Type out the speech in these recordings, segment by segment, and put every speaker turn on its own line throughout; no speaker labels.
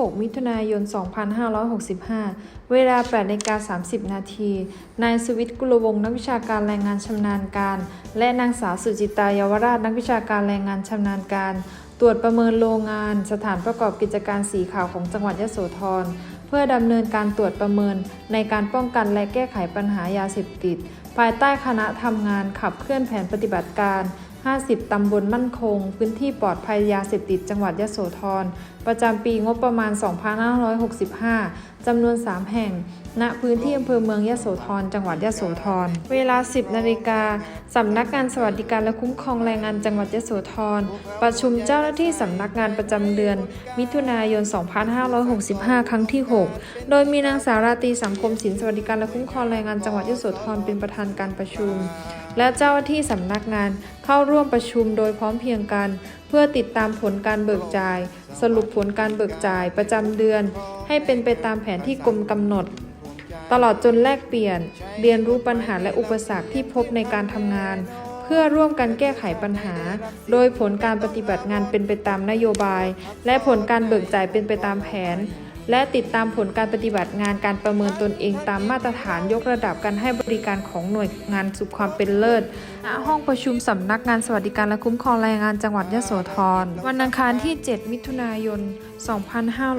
6 มิถุนายน 2565 เวลา8นกา30 นาที นายสวิทย์กุลวงศ์นักวิชาการแรงงานชำนาญการ และนางสาวสุจิตายาวราชนักวิชาการแรงงานชำนาญการ ตรวจประเมินโรงงาน สถานประกอบกิจการสีขาวของจังหวัดยโสธรเพื่อดำเนินการตรวจประเมินในการป้องกันและแก้ไขปัญหายาเสพติด ภายใต้คณะทำงานขับเคลื่อนแผนปฏิบัติการ 50 ตำบลมั่นคง พื้นที่ปลอดภัยยาเสพติดจังหวัดยะโสธร ประจำปีงบประมาณ 2565 จำนวน 3 แห่ง ณ พื้นที่อำเภอเมืองยะโสธร จังหวัดยะโสธร เวลา 10 นาฬิกา สำนักงานสวัสดิการและคุ้มครองแรงงานจังหวัดยะโสธร ประชุมเจ้าหน้าที่สำนักงานประจำเดือน มิถุนายน 2565 ครั้งที่ 6 โดยมีนางสาวราตรีสังคมสินสวัสดิการและคุ้มครองแรงงานจังหวัดยะโสธรเป็นประธานการประชุม และเจ้าหน้าที่สำนักงานเข้าร่วมประชุมโดยพร้อมเพรียงกัน เพื่อติดตามผลการเบิกจ่าย สรุปผลการเบิกจ่ายประจำเดือน ให้เป็นไปตามแผนที่กรมกำหนด ตลอดจนแลกเปลี่ยน เรียนรู้ปัญหาและอุปสรรคที่พบในการทำงาน เพื่อร่วมกันแก้ไขปัญหา โดยผลการปฏิบัติงานเป็นไปตามนโยบาย และผลการเบิกจ่ายเป็นไปตามแผน และติดตามผลการปฏิบัติงานการประเมินตนเองตามมาตรฐานยกระดับการให้บริการของหน่วยงานสู่ความเป็นเลิศณห้องประชุมสำนักงานสวัสดิการและคุ้มครองแรงงานจังหวัดยโสธร วันอังคารที่ 7 มิถุนายน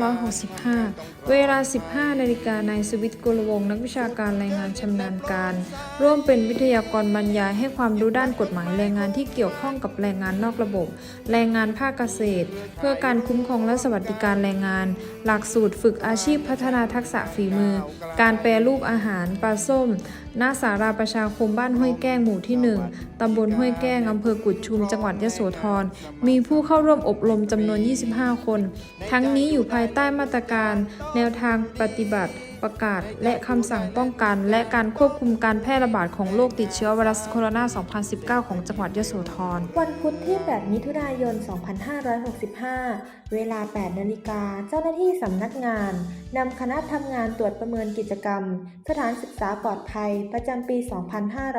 2565 เวลา 15 นาฬิกานายสวิทกุลวง นักวิชาการแรงงานชำนาญการ ร่วมเป็นวิทยากรบรรยายให้ความรู้ด้านกฎหมายแรงงานที่เกี่ยวข้องกับแรงงานนอกระบบ แรงงานภาคเกษตร เพื่อการคุ้มครองและสวัสดิการแรงงาน หลักสูตรฝึกอาชีพพัฒนาทักษะฝีมือ การแปรรูปอาหารปลาส้ม ณสาราประชาคมบ้านห้วยแก้งหมู่ที่ 1 ตำบลห้วยแก้ง อำเภอกุดชุม จังหวัดยะโสธร มีผู้เข้าร่วมอบรมจำนวน 25 คน ทั้งนี้อยู่ภายใต้มาตรการ แนวทางปฏิบัติประกาศ และคำสั่งป้องกัน และการควบคุมการแพร่ระบาดของโรคติดเชื้อไวรัสโคโรนา 2019 ของจังหวัดยโสธร
วันพุธที่ 8 มิถุนายน 2565 เวลา 8 นาฬิกา เจ้าหน้าที่สำนักงานนำคณะทำงานตรวจประเมินกิจกรรม สถานศึกษาปลอดภัยประจำปี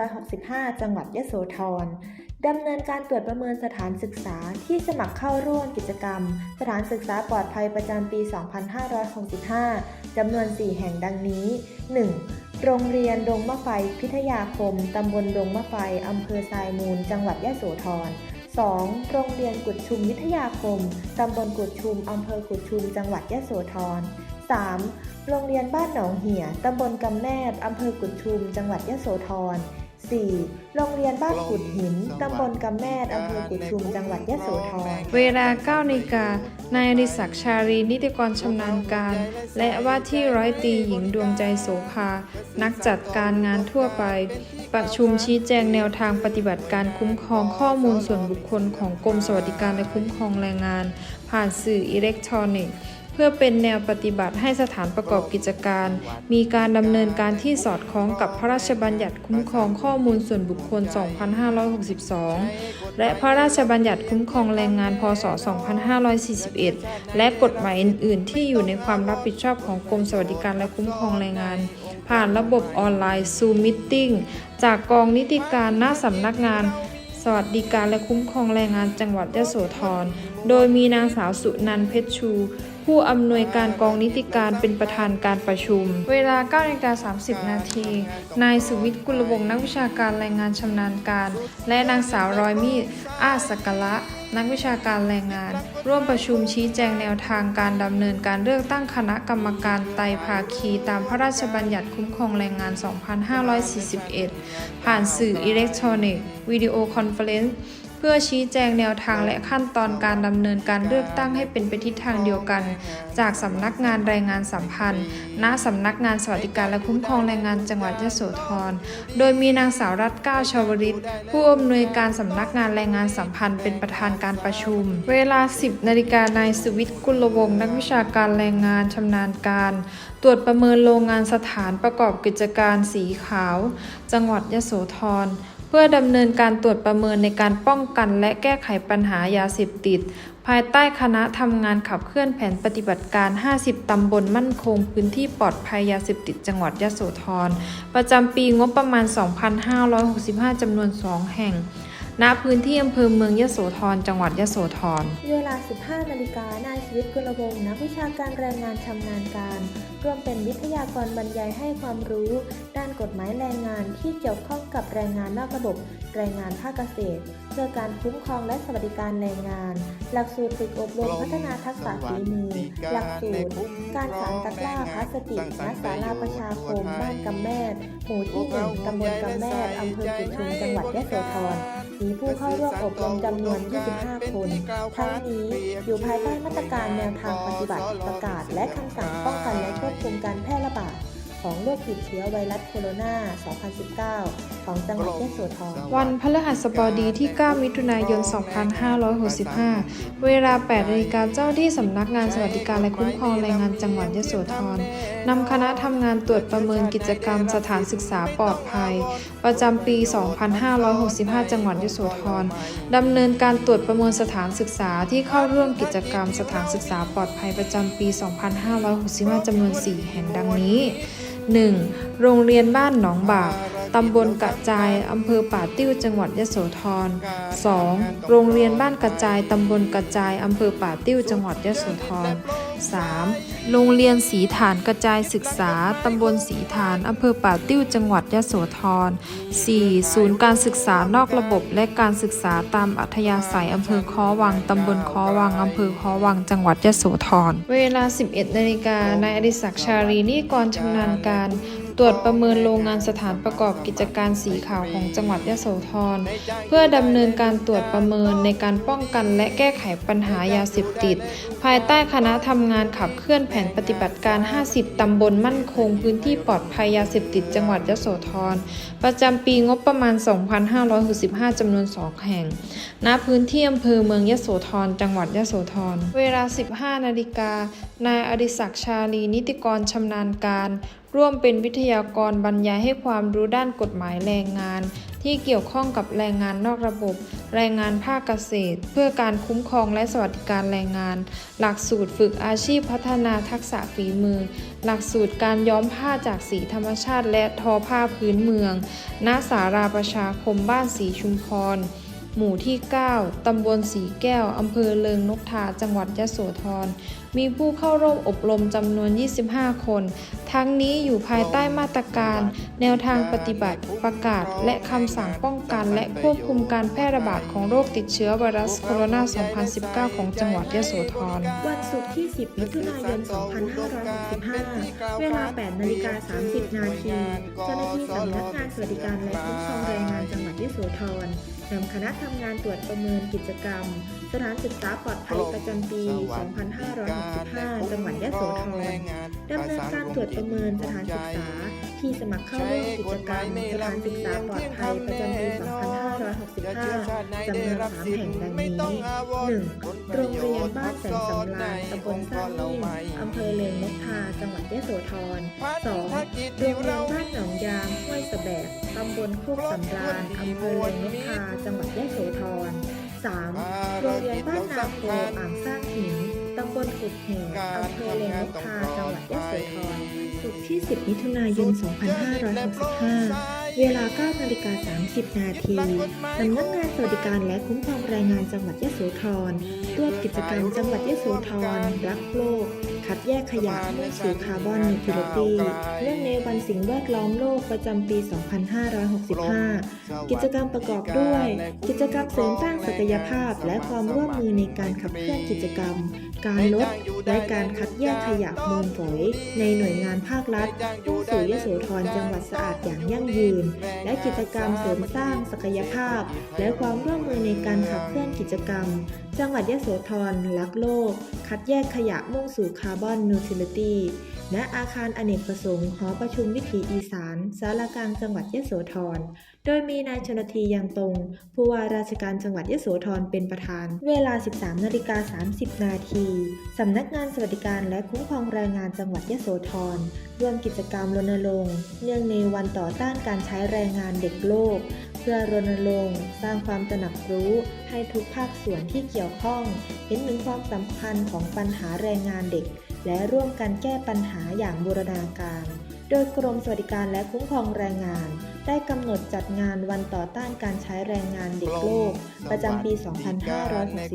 2565 จังหวัดยะโสธรดำเนินการตรวจประเมินสถานศึกษาที่สมัครเข้าร่วมกิจกรรม สถานศึกษาปลอดภัยประจำปี 2565 จำนวน 4 แห่งดังนี้ 1. โรงเรียนดงมะไฟ พิทยาคม ตำบลดงมะไฟ อำเภอทรายมูล จังหวัดยะโสธร 2. โรงเรียนกุดชุมวิทยาคม ตำบลกุดชุม อำเภอกุดชุม จังหวัดยะโสธร 3. โรงเรียนบ้านหนองเหี่ย ตำบลกำแนบอำเภอกุดชุม จังหวัดยะโสธร 4. โรงเรียนบ้านกุดหิน ตำบลกำแนดอำเภอกุดชุม จังหวัดยะโสธร
เวลา9นาฬิกานายอดิศักดิ์ชารีนิติกรชำนาญการ และว่าที่ร้อยตีหญิงดวงใจโสภา นักจัดการงานทั่วไป ประชุมชี้แจงแนวทางปฏิบัติการคุ้มครองข้อมูลส่วนบุคคลของกรมสวัสดิการและคุ้มครองแรงงาน ผ่านสื่ออิเล็กทรอนิกส์ เพื่อเป็นแนวปฏิบัติให้สถานประกอบกิจการ มีการดำเนินการที่สอดคล้องกับพระราชบัญญัติคุ้มครองข้อมูลส่วนบุคคล 2562 และพระราชบัญญัติคุ้มครองแรงงาน พศ 2541 และกฎหมายอื่น ๆ ที่อยู่ในความรับผิดชอบของกรมสวัสดิการและคุ้มครองแรงงาน ผ่านระบบออนไลน์ Zoom Meeting จากกองนิติการหน้าสำนักงาน สวัสดิการและคุ้มครองแรงงานจังหวัดยโสธร โดยมีนางสาวสุนันเพชรชู ผู้อำนวยการกองนิติการเป็นประธานการประชุม เวลา9นาฬิกา30 นาที นายสุวิทย์กุลวงศ์นักวิชาการแรงงานชำนาญการ และนางสาวรอยมีอาสกละ นักวิชาการแรงงาน ร่วมประชุมชี้แจงแนวทางการดำเนินการเลือกตั้งคณะกรรมการไต่ภาคีตามพระราชบัญญัติคุ้มครองแรงงาน 2541 ผ่านสื่ออิเล็กทรอนิกส์วิดีโอคอนเฟอเรนซ์ พื่อชี้แจงแนวทางและขั้นตอนการดำเนินการเลือกตั้งให้เป็นไปทิศทางเดียวกัน จากสำนักงานแรงงานสัมพันธ์ ณ สำนักงานสวัสดิการและคุ้มครองแรงงานจังหวัดยโสธร โดยมีนางสาวรัตก้าวชาวริตผู้อำนวยการสำนักงานแรงงานสัมพันธ์ เป็นประธานการประชุม เวลา 10 นาฬิกานายสุวิทย์กุลวงศ์นักวิชาการแรงงานชำนาญการ ตรวจประเมินโรงงานสถานประกอบกิจการสีขาว จังหวัดยโสธร พื่อดำเนินการตรวจประเมินในการป้องกันและแก้ไขปัญหายาเสพติด ภายใต้คณะทำงานขับเคลื่อนแผนปฏิบัติการ 50 ตำบลมั่นคง พื้นที่ปลอดภัยยาเสพติดจังหวัดยโสธร ประจำปีงบประมาณ 2565 จำนวน 2 แห่ง ณพื้นที่อำเภอเมืองยโสธรจังหวัดยโสธร
เวลา 15 นาฬิกานายชีวิตกุลวงศ์นักวิชาการแรงงานชำนาญการ ร่วมเป็นวิทยากรบรรยายให้ความรู้ ด้านกฎหมายแรงงานที่เกี่ยวข้องกับแรงงานนอกระบบ แรงงานภาคเกษตร เพื่อการคุ้มครองและสวัสดิการแรงงาน หลักสูตรฝึกอบรมพัฒนาทักษะฝีมือ หลักสูตร การสารตะกร้าพลาสติกณศาลาประชาคมบ้านกำแมดหมู่ที่หนึ่งตำบลกำแมดอำเภอกุดชุมจังหวัดยะโสธร มีผู้เข้าร่วมอบรมจำนวน 25 คนทั้งนี้อยู่ภายใต้มาตรการแนวทางปฏิบัติประกาศและคำสั่งป้องกันและควบ ของโรคติดเชื้อไวรัสโคโรนา 2019 ของจังหวัดยะโสธร
วันพฤหัสบดีที่ 9 มิถุนายน 2565 เวลา 8นาฬิกาเจ้าที่สำนักงานสวัสดิการและคุ้มครองแรงงานจังหวัดยะโสธรนำคณะทำงานตรวจประเมินกิจกรรมสถานศึกษาปลอดภัย ประจำปี 2565 จังหวัดยะโสธรดำเนินการตรวจประเมินสถานศึกษาที่เข้าร่วมกิจกรรมสถานศึกษาปลอดภัยประจำปี 2565 จำนวน 4 แห่งดังนี้ 1. โรงเรียนบ้านหนองบากตำบลกระจาย อำเภอป่าติ้ว จังหวัดยโสธร 2. โรงเรียนบ้านกระจาย ตำบลกระจาย อำเภอป่าติ้ว จังหวัดยโสธร 3. โรงเรียนสีฐานกระจายศึกษา ตำบลสีฐานอำเภอป่าติ้ว จังหวัดยะโสธร 4. ศูนย์การศึกษานอกระบบและการศึกษาตามอัธยาศัยอำเภอคอวัง ตำบลคอวัง อำเภอคอวัง จังหวัดยะโสธร เวลา 11นาฬิกานายอดิศักดิ์ชาลีนิกรชำนาญการ ตรวจประเมินโรงงานสถานประกอบกิจการสีขาวของจังหวัดยะโสธร เพื่อดำเนินการตรวจประเมินในการป้องกันและแก้ไขปัญหายาเสพติด ภายใต้คณะทำงานขับเคลื่อนแผนปฏิบัติการ 50 ตำบลมั่นคง พื้นที่ปลอดภัยยาเสพติดจังหวัดยะโสธร ประจำปีงบประมาณ 2565จำนวน 2 แห่ง ณ พื้นที่อำเภอเมืองยะโสธร จังหวัดยะโสธร เวลา 15 นาฬิกา นายอดิศักดิ์ชาลีนิติกรชำนาญการ ร่วมเป็นวิทยากรบรรยายให้ความรู้ด้านกฎหมายแรงงาน ที่เกี่ยวข้องกับแรงงานนอกระบบ แรงงานภาคเกษตร เพื่อการคุ้มครองและสวัสดิการแรงงาน หลักสูตรฝึกอาชีพพัฒนาทักษะฝีมือ หลักสูตรการย้อมผ้าจากสีธรรมชาติ และทอผ้าพื้นเมือง ณ สาราประชาคมบ้านสีชุมพร หมู่ที่ 9 ตำบลสีแก้ว อำเภอเลิงนกทา จังหวัดยะโสธร มีผู้เข้าร่วมอบรมจำนวน 25 คน ทั้งนี้อยู่ภายใต้มาตรการ แนวทางปฏิบัติ ประกาศ และคำสั่งป้องกันและควบคุมการแพร่ระบาดของโรคติดเชื้อไวรัสโคโรนา 2019 ของจังหวัดยะโสธร
วันศุกร์ที่ 10 มิถุนายน 2565 เวลา 8 นาฬิกา 30 นาที เจ้าหน้าที่สำนักงานสวัสดิการและคุ้มครองแรงงานจังหวัดยะโสธรนำคณะทำงานตรวจประเมินกิจกรรม สถานศึกษาปลอดภัยประจำปี 2565จังหวัดยะโสธรดำเนินการตรวจประเมินสถานศึกษา ที่สมัครเข้าร่วมกิจกรรมสถานศึกษาปลอดภัยประจำปี 2565จำนวน3แห่งดังนี้ 1. โรงเรียนบ้านแสนสำราญตำบลสร้างนิ่มอำเภอเลงนกทาจังหวัดยะโสธร 2. โรงเรียนบ้านหนองยางห้วยสะแบกตำบลโคกสำราญอำเภอเลงนกทาจังหวัดยะโสธร 3. โรงเรียนบ้านนาโพอ่างสร้างหินำบลกุดแห่อำเภอเลงนกทาจังหวัดยะโสธรศุกร์ที่ 10 มิถุนายน 2565 เวลา 9 นาฬิกา 30 นาทีสำนักงานสวัสดิการและคุ้มครองแรงงานจังหวัดยะโสธรร่วมกิจกรรมจังหวัดยะโสธรรักโลก คัดแยกขยะมุ่งสู่คาร์บอนนิวทรัลิตี้เนื่องในวันสิ่งแวดล้อมโลกประจำปี 2565 กิจกรรมประกอบด้วย กิจกรรมเสริมสร้างศักยภาพและความร่วมมือในการขับเคลื่อนกิจกรรม การลดและการคัดแยกขยะมูลฝอย ในหน่วยงานภาครัฐผู้สู่ยโสธรจังหวัดสะอาดอย่างยั่งยืน และกิจกรรมเสริมสร้างศักยภาพ และความร่วมมือในการขับเคลื่อนกิจกรรม จังหวัดยโสธรรักโลก คัดแยกขยะมุ่งสู่คาร์บอนนิวทริลิตี้ ณอาคารอเนกประสงค์หอประชุมวิถีอีสานสารกลางจังหวัดยะโสธร โดยมีนายชนทียังตรง ผู้ว่าราชการจังหวัดยะโสธรเป็นประธาน เวลา 13นาฬิกา30 นาที สำนักงานสวัสดิการและคุ้มครองแรงงานจังหวัดยะโสธรร่วมกิจกรรมรณรงค์เนื่องในวันต่อต้านการใช้แรงงานเด็กโลก เพื่อรณรงค์สร้างความตระหนักรู้ให้ทุกภาคส่วนที่เกี่ยวข้อง เห็นถึงความสำคัญของปัญหาแรงงานเด็ก และร่วมกันแก้ปัญหาอย่างบูรณาการโโดยกรมสวัสดิการและคุ้มครองแรงงาน ได้กำหนดจัดงานวันต่อต้านการใช้แรงงานเด็กโลก ประจำปี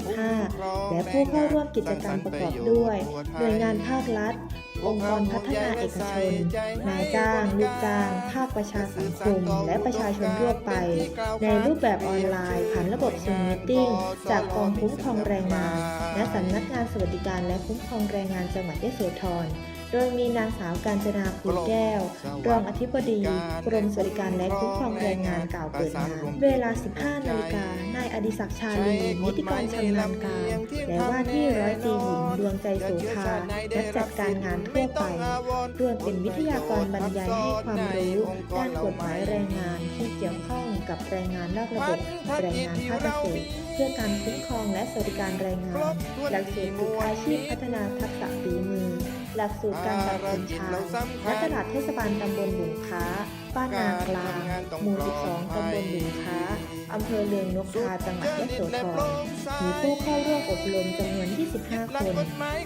2565 และผู้เข้าร่วมกิจกรรมประกอบด้วย หน่วยงานภาครัฐ องค์กรพัฒนาเอกชนนายจ้างลูกจ้าง ภาคประชาสังคม และประชาชนทั่วไป ในรูปแบบออนไลน์ ผ่านระบบซูมมิทติ้งจากกองคุ้มครองแรงงาน และสำนักงานสวัสดิการและคุ้มครองแรงงานจังหวัดยโสธร โดยมีนางสาวกาญจนาภูแก้ว รองอธิบดี กรมสวัสดิการและคุ้มครองแรงงานกล่าวเปิดงานเวลา 15 นาฬิกา นายอดิศักดิ์ชาลีนิติกรชำนาญการ และว่าที่ร้อยตรีหญิงดวงใจโสภานักจัดการงานทั่วไปรวมเป็นวิทยากรบรรยายให้ความรู้ ด้านกฎหมายแรงงานที่เกี่ยวข้องกับแรงงานนอกระบบ แรงงานภาคเกษตรเพื่อการคุ้มครองและสวัสดิการแรงงาน หลักสูตรฝึกอาชีพพัฒนาทักษะฝีมือ หลักสูตรการตัดสินชายณตลาดเทศบาลตำบลหลุมค้าบ้านนากลางหมู่ 12 ตำบลหลุมค้าอำเภอเลืองนกทาจังหวัดยะโสธรมีผู้เข้าร่วมอบรมจำนวน 25 คน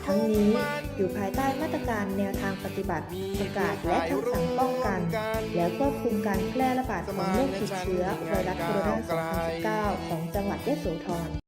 ทั้งนี้อยู่ภายใต้มาตรการแนวทางปฏิบัติ ประกาศและคำสั่งป้องกัน และควบคุมการแพร่ระบาดของโรคติดเชื้อไวรัสโคโรนา 2019 ของจังหวัดยะโสธร